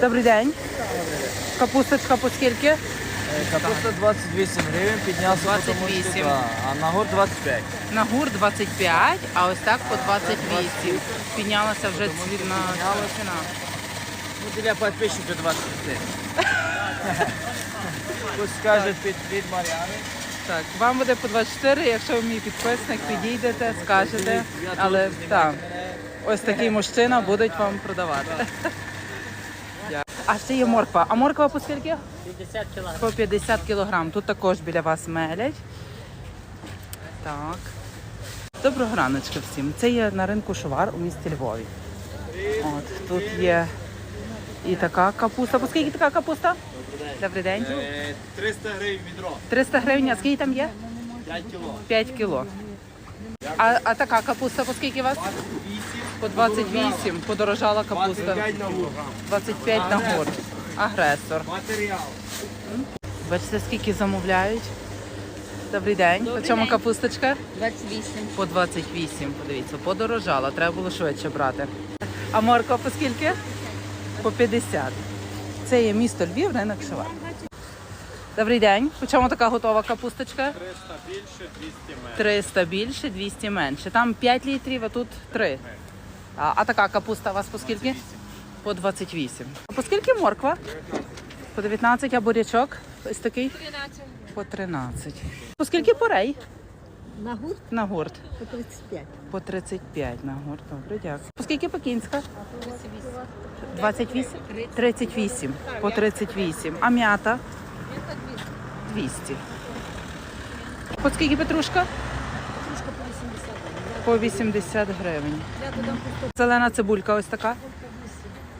Добрий день. Капусточка по скільки? Е, Капуста 28 гривень, піднявся, тому 28. що, да, а на гор 25. На гур 25, а ось так по 28. Піднялася вже цвітна ціна. Ну, для підписчиків 23. Хтось скаже під, від Мар'яни. Так, вам буде по 24, якщо ви мій підписник, підійдете, скажете. Але так, ось такий мужчина будуть вам продавати. А ще є морква. А морква по скільки? 50 кг. По 50 кілограм. Тут також біля вас мелять. Так. Доброго раночка всім. Це є на ринку Шувар у місті Львові. От, тут є і така капуста. По скільки така капуста? Добрий день. 300 гривень відро, 300 гривень, а скільки там є? 5 кіло. 5 кіло. А, а така капуста по скільки у вас? По 28. Подорожала капуста. 25 на гор. 25 на год. Агресор. Матеріал. Бачите, скільки замовляють. Добрий день. По чому капусточка? 28. По 28. Подивіться, подорожала. Треба було швидше брати. А морква по скільки? По 50. Це є місто Львів, ринок Шивар. Добрий день. По чому така готова капусточка? 300 більше, 200 менше. 300 більше, 200 менше. Там 5 літрів, а тут 3. А, а така капуста у вас по скільки? По 28. А по скільки морква? По 19, а бурячок? Ось такий? 13. По 13. По скільки порей? На гурт На гурт. по 35. По 35 на гурт. Добре, дякую. По скільки пекінська? 28? 38. По 38. А м'ята? 200. По скільки петрушка? По 80. Гривень. Я додам по 100. Зелена цибулька ось така?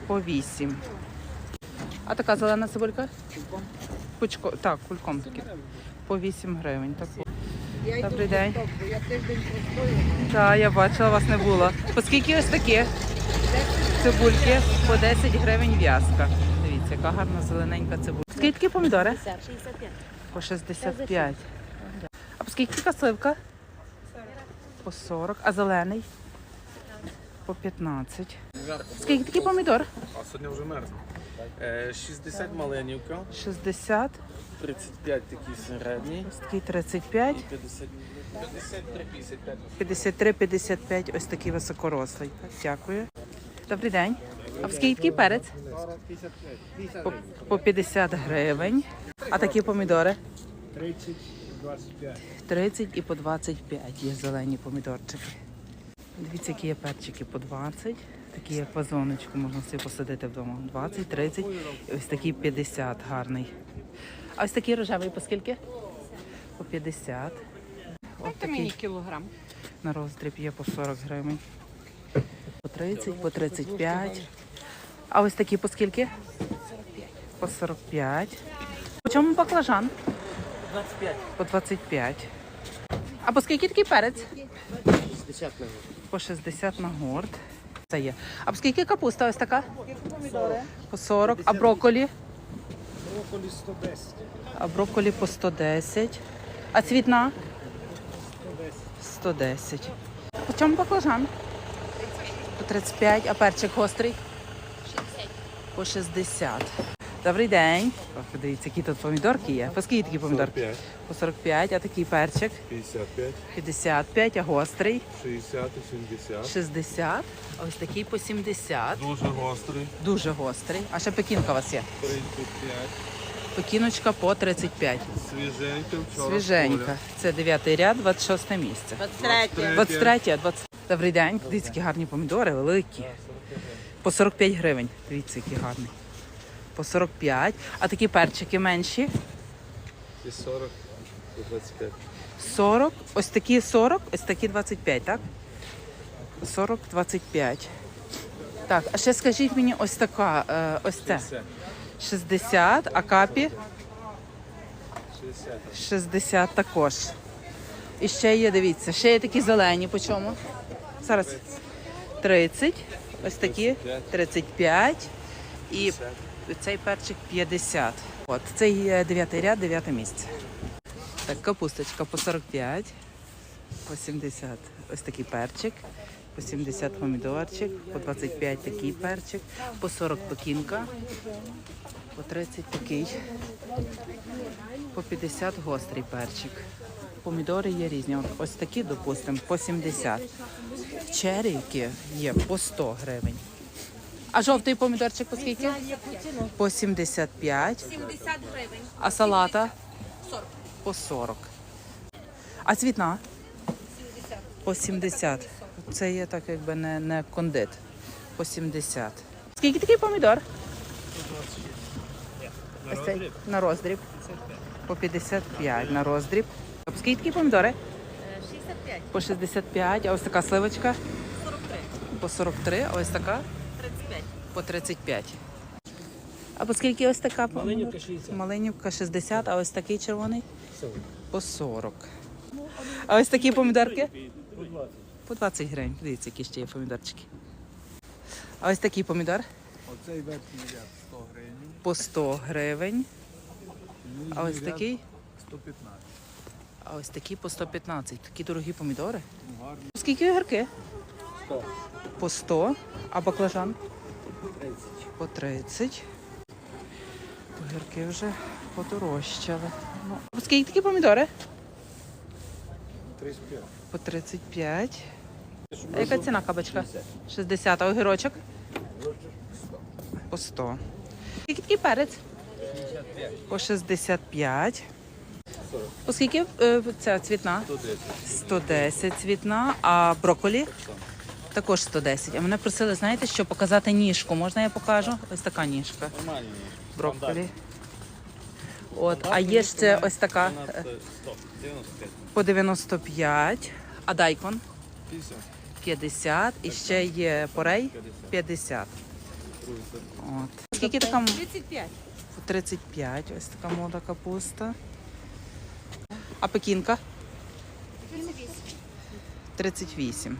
По 8. А така зелена цибулька? Пучко, так, кульком таки. По 8 гривень. Так. Я Добрий день. Я тиждень простою. Так, я бачила, вас не було. По скільки ось такі? Цибульки по 10 гривень в'язка. Дивіться, яка гарна зелененька цибулька. Скільки помідори? 65. По 65. А по скільки така сливка? По 40. А зелений? По 15. Скільки такий помідор? А сьогодні вже мерзне. Е, 60 маленівка, 60, 35 такий середній ось такий 35, і 50, 53, 55. 53, 55, ось такий високорослий. Так, Дякую. Добрий день. А в скільки такий перець? По, по 50 гривень. А такі помідори? 30, 25. 30 і по 25 є зелені помідорчики. Дивіться, які є перчики по 20, такі як вазоночку можна собі посадити вдома. 20, 30 і ось такий 50 гарний. А ось такий рожевий по скільки? По 50. Ось такий кілограм. на роздріб є по 40 гривень. По 30, по 35. А ось такі по скільки? По 45. По чому баклажан? 25. По 25. А по скільки такий перець? 60 на гор. По 60 на горд. Це є. А по скільки капуста ось така? По 40. А брокколі? Брокколі 110. А брокколі по 110. А цвітна? 110. По чому баклажан? По 35. А перчик гострий? 60. По 60. Добрий день. Ох, Дивіться, які тут помідорки є. По скільки такі помідорки? 45, По 45, а такий перчик 55, 55, а гострий 60 і 70. 60, а ось такий по 70. Дуже гострий. Дуже гострий. А ще пекінка у вас є. 35. Пекіночка по 35. Свіженька вчора. Свіженька. Це 9 ряд, 26 місце. 23. 23, 20. Добрий день. Дивіться, які гарні помідори, великі. По 45 гривень. Дивіться, які гарні. По 45. А такі перчики менші. І 40, і 25. 40. Ось такі 40, ось такі 25, так? 40, 25. Так, а ще скажіть мені ось така, е, ось це. 60, а капі? 60. 60 також. І ще є, дивіться, ще є такі зелені, по чому? Зараз 30, ось такі 35 і цей перчик 50. От, це є 9 ряд, 9 місце. Так, капусточка по 45, по 70. Ось такий перчик. по 70 помідорчик, по 25 такий перчик, по 40 пекінка, по 30 такий, по 50 гострий перчик. Помідори є різні. Ось такі, допустимо, по 70. Черіки є по 100 гривень. А жовтий помідорчик по скільки? По 75. 70 гривень. А салата? 40. По 40. А цвітна? По 70. Це є так, якби не, не кондит. По 70. Скільки такий помідор? Ось цей на роздріб. По 55 на роздріб. А Скільки такі помідори? 65. По 65. А ось така сливочка? 43. По 43. А ось така? 35. По 35. А по скільки ось така? Малинівка 60. Малинівка 60, а ось такий червоний? По 40. А ось такі помідорки? По 20 гривень. Дивіться, які ще є помідорчики. А ось такий помідор? Оцей верхній ряд 100 гривень, По 100 гривень. А ось такий? 115. А ось такі по 115. Такі дорогі помідори. Ну, гарно. Скільки огірки? 100. По 100. А баклажан? 30. По 30. Огірки вже подорожчали. Ну, скільки такі помідори? 35. По 35. А яка ціна кабачка? 60. А огірочок? По 100. Скільки такий перець? По 65. По скільки е, ця цвітна? 110 цвітна. А брокколі? Також 110. А мене просили, знаєте, що показати ніжку. Можна я покажу? Ось така ніжка. Нормальні. Брокколі. От, а є ще ось така е, 100, 95. по 95. А дайкон? 50. 50 і ще є порей 50. От. Скільки така м- 35. 35, ось така молода капуста. А пекінка? 38.